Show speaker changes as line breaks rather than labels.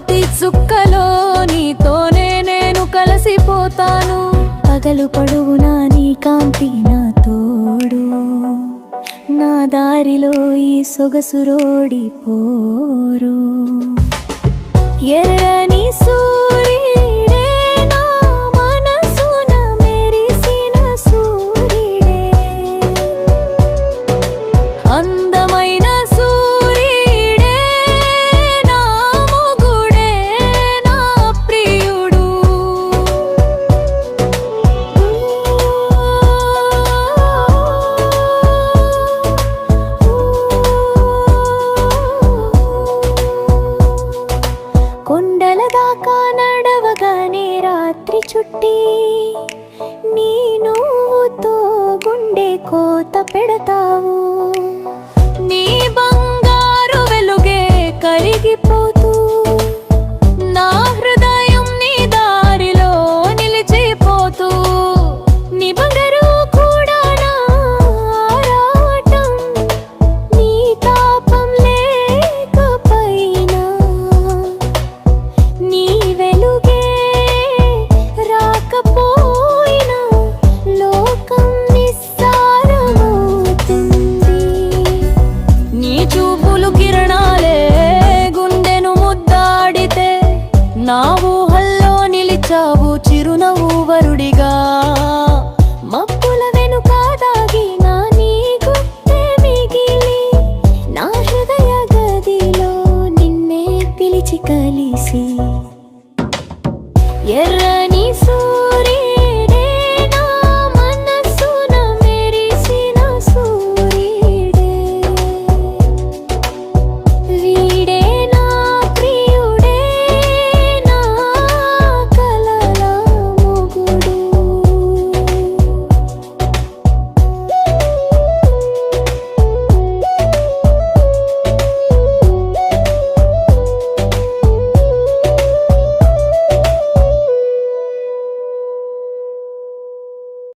ప్రతి చుక్కలో నీతోనే నేను కలిసిపోతాను. పగలు పొడుగునా నీ కాంతి నా తోడు. నా దారిలో ఈ సొగసు రోడి పోరు. ఎర్ర tierra ni sol.